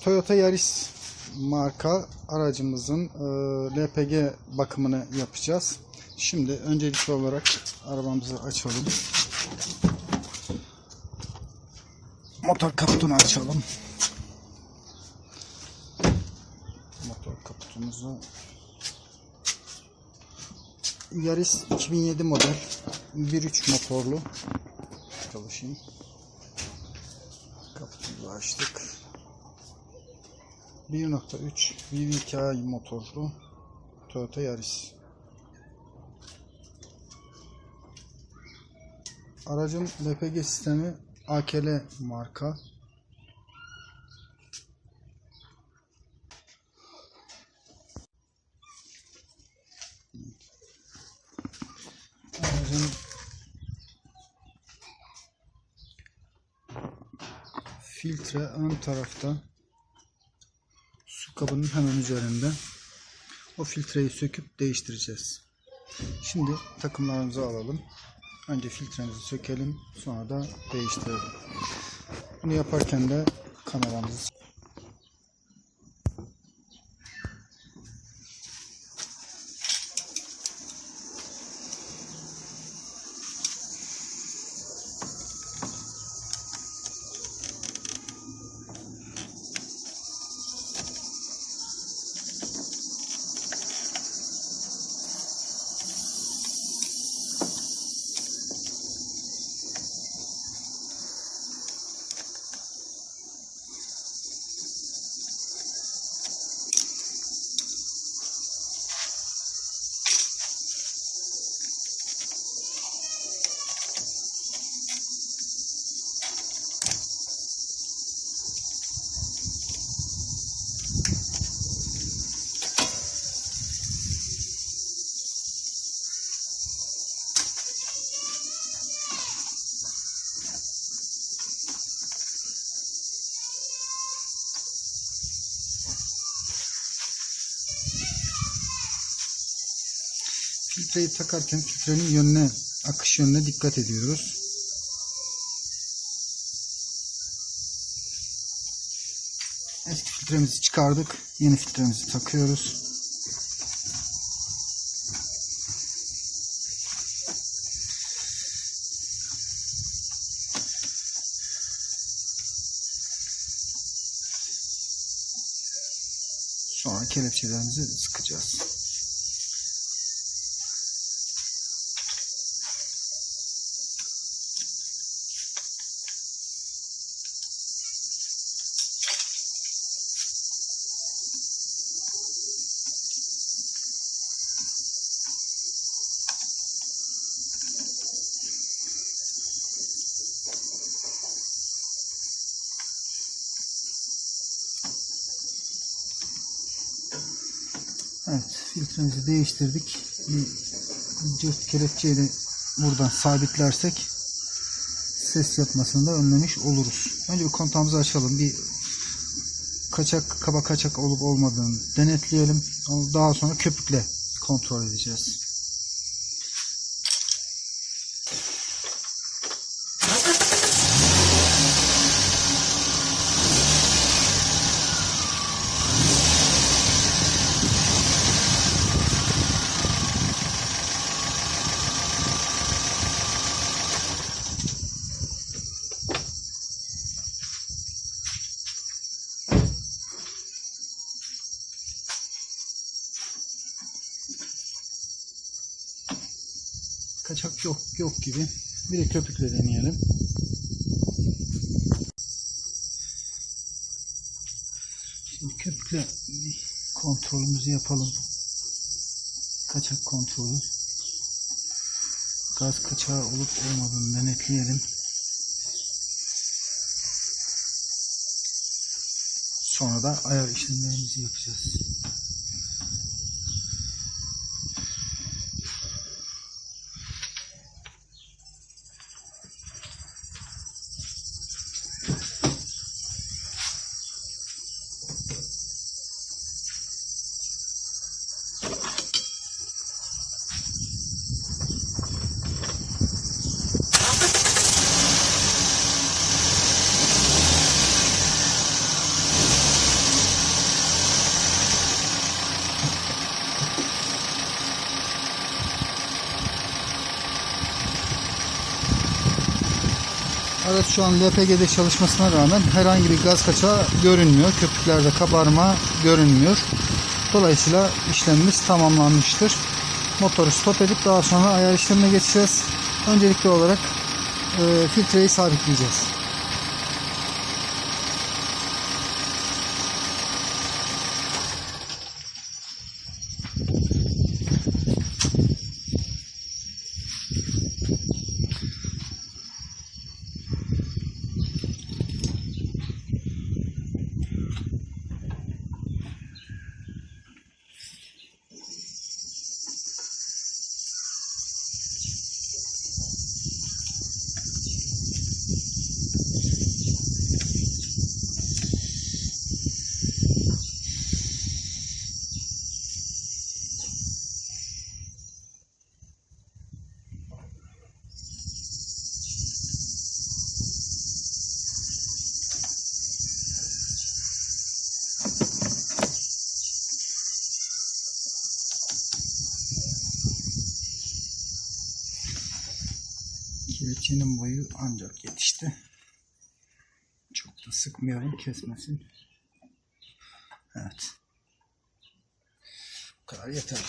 Toyota Yaris marka aracımızın e, LPG bakımını yapacağız. Şimdi öncelikli olarak arabamızı açalım. Motor kaputunu açalım. Motor kaputumuzu Yaris 2007 model 1.3 motorlu çalışayım. Kaputumuzu açtık. 1.3 VVKI motorlu Toyota Yaris. Aracın LPG sistemi AKL marka. Aracın filtre ön tarafta kabının hemen üzerinde. O filtreyi söküp değiştireceğiz. Şimdi takımlarımızı alalım. Önce filtremizi sökelim. Sonra da değiştirelim. Bunu yaparken de kameramızı filtreyi takarken filtrenin yönüne, akış yönüne dikkat ediyoruz. Eski filtremizi çıkardık. Yeni filtremizi takıyoruz. Sonra kelepçelerimizi sıkacağız. Evet, filtremizi değiştirdik. Bir cırt kelepçeyle buradan sabitlersek ses yapmasını da önlemiş oluruz. Önce bir kontağımızı açalım. Bir kaçak, kaba kaçak olup olmadığını denetleyelim. Daha sonra köpükle kontrol edeceğiz. Kaçak yok yok gibi. Bir de köpükle deneyelim. Şimdi köpükle bir kontrolümüzü yapalım. Kaçak kontrolü. Gaz kaçağı olup olmadığını denetleyelim. Sonra da ayar işlemlerimizi yapacağız. Araç şu an LPG'de çalışmasına rağmen herhangi bir gaz kaçağı görünmüyor. Köpüklerde kabarma görünmüyor. Dolayısıyla işlemimiz tamamlanmıştır. Motoru stop edip daha sonra ayar işlemine geçeceğiz. Öncelikli olarak e, filtreyi sabitleyeceğiz. Kelepçenin boyu ancak yetişti. Çok da sıkmayalım kesmesin. Evet. Bu kadar yeterli.